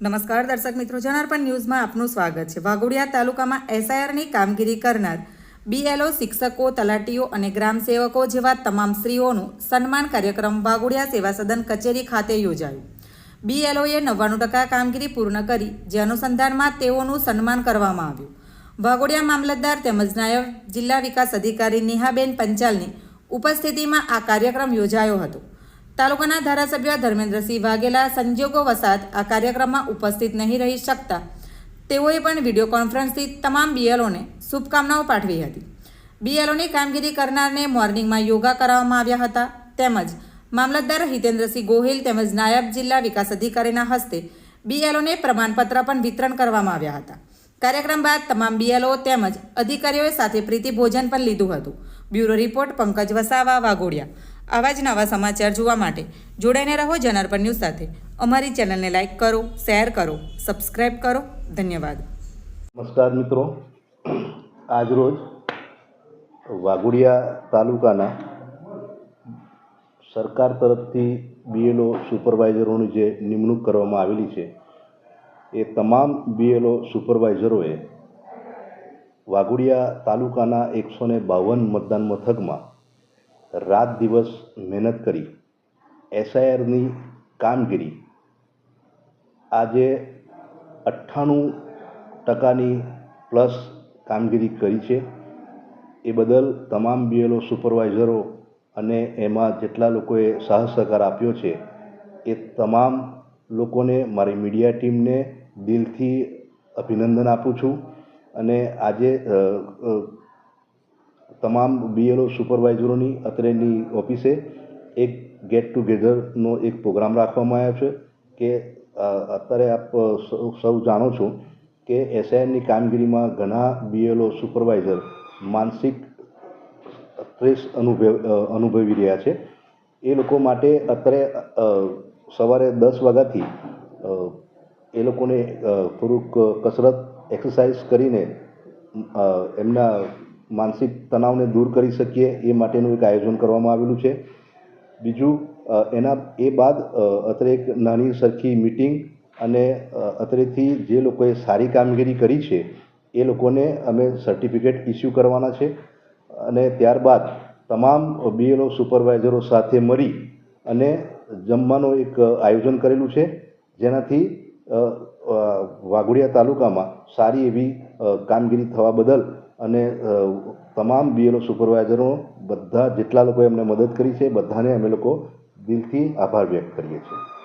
નમસ્કાર દર્શક મિત્રો, જનાર્પણ ન્યૂઝમાં આપનું સ્વાગત છે. વાઘોડિયા તાલુકામાં એસઆઈઆરની કામગીરી કરનાર બીએલઓ શિક્ષકો, તલાટીઓ અને ગ્રામ સેવકો જેવા તમામ સ્ત્રીઓનું સન્માન કાર્યક્રમ વાઘોડિયા સેવા સદન કચેરી ખાતે યોજાયું. બીએલઓએ નવ્વાણું ટકા કામગીરી પૂર્ણ કરી, જે અનુસંધાનમાં તેઓનું સન્માન કરવામાં આવ્યું. વાઘોડિયા મામલતદાર તેમજ નાયબ જિલ્લા વિકાસ અધિકારી નેહાબેન પંચાલની ઉપસ્થિતિમાં આ કાર્યક્રમ યોજાયો હતો. તાલુકાના ધારાસભ્ય ધર્મેન્દ્રસિંહ વાઘેલા સંજોગો વસાત આ કાર્યક્રમમાં ઉપસ્થિત નહીં રહી શકતા. તેઓએ પણ વીડિયો કોન્ફરન્સથી તમામ બીએલઓને શુભકામનાઓ પાઠવી હતી. બીએલઓની કામગીરી કરનારને મોર્નિંગમાં યોગા કરાવવામાં આવ્યા હતા. તેમજ મામલતદાર હિતેન્દ્રસિંહ ગોહિલ તેમજ નાયબ જિલ્લા વિકાસ અધિકારીના હસ્તે બીએલઓને પ્રમાણપત્ર પણ વિતરણ કરવામાં આવ્યા હતા. કાર્યક્રમ બાદ તમામ બીએલઓ તેમજ અધિકારીઓએ સાથે પ્રીતિ ભોજન પણ લીધું હતું. Bureau report Pankaj Vasava Waghodia. આવા જ નવા સમાચાર જોવા માટે જોડાઈને રહો જનાર્પણ ન્યૂઝ સાથે. અમારી ચેનલને લાઇક કરો, શેર કરો સબસ્ક્રાઈબ કરો. ધન્યવાદ. નમસ્કાર મિત્રો. આજરોજ વાઘોડિયા તાલુકાના સરકાર તરફથી બીએલઓ સુપરવાઇઝરોની જે નિમણૂક કરવામાં આવેલી છે, એ તમામ બીએલઓ સુપરવાઇઝરોએ વાઘોડિયા તાલુકાના એકસો ને બાવન મતદાન મથકમાં રાત દિવસ મહેનત કરી, એસઆઈઆરની કામગીરી. આજે અઠ્ઠાણું ટકાની પ્લસ કામગીરી કરી છે. એ બદલ તમામ બીએલઓ સુપરવાઇઝરો અને એમાં જેટલા લોકોએ સાહસ સહકાર આપ્યો છે, એ તમામ લોકોને મારી મીડિયા ટીમને દિલથી અભિનંદન આપું છું. અને આજે તમામ બીએલઓ સુપરવાઇઝરોની અત્રેની ઓફિસે એક ગેટ ટુગેધરનો એક પ્રોગ્રામ રાખવામાં આવ્યો છે કે અત્યારે આપ સૌ જાણો છો કે એસઆઈની કામગીરીમાં ઘણા બીએલઓ સુપરવાઇઝર માનસિક સ્ટ્રેસ અનુભવ અનુભવી રહ્યા છે. એ લોકો માટે અત્યારે સવારે દસ વાગ્યાથી એ લોકોને થોડુંક કસરત એક્સરસાઇઝ કરીને એમના માનસિક તણાવને દૂર કરી શકીએ એ માટેનું એક આયોજન કરવામાં આવેલું છે. બીજું એના, એ બાદ અત્રે એક નાની સરખી મિટિંગ અને અત્રેથી જે લોકોએ સારી કામગીરી કરી છે, એ લોકોને અમે સર્ટિફિકેટ ઇસ્યુ કરવાના છે અને ત્યારબાદ તમામ બીએલઓ સુપરવાઇઝરો સાથે મળી અને જમવાનું એક આયોજન કરેલું છે, જેનાથી વાઘોડિયા તાલુકામાં સારી એવી કામગીરી થવા બદલ અને તમામ બીએલઓ સુપરવાઇઝરો બધા જેટલા લોકોએ અમને મદદ કરી છે, બધાને અમે લોકો દિલથી આભાર વ્યક્ત કરીએ છીએ.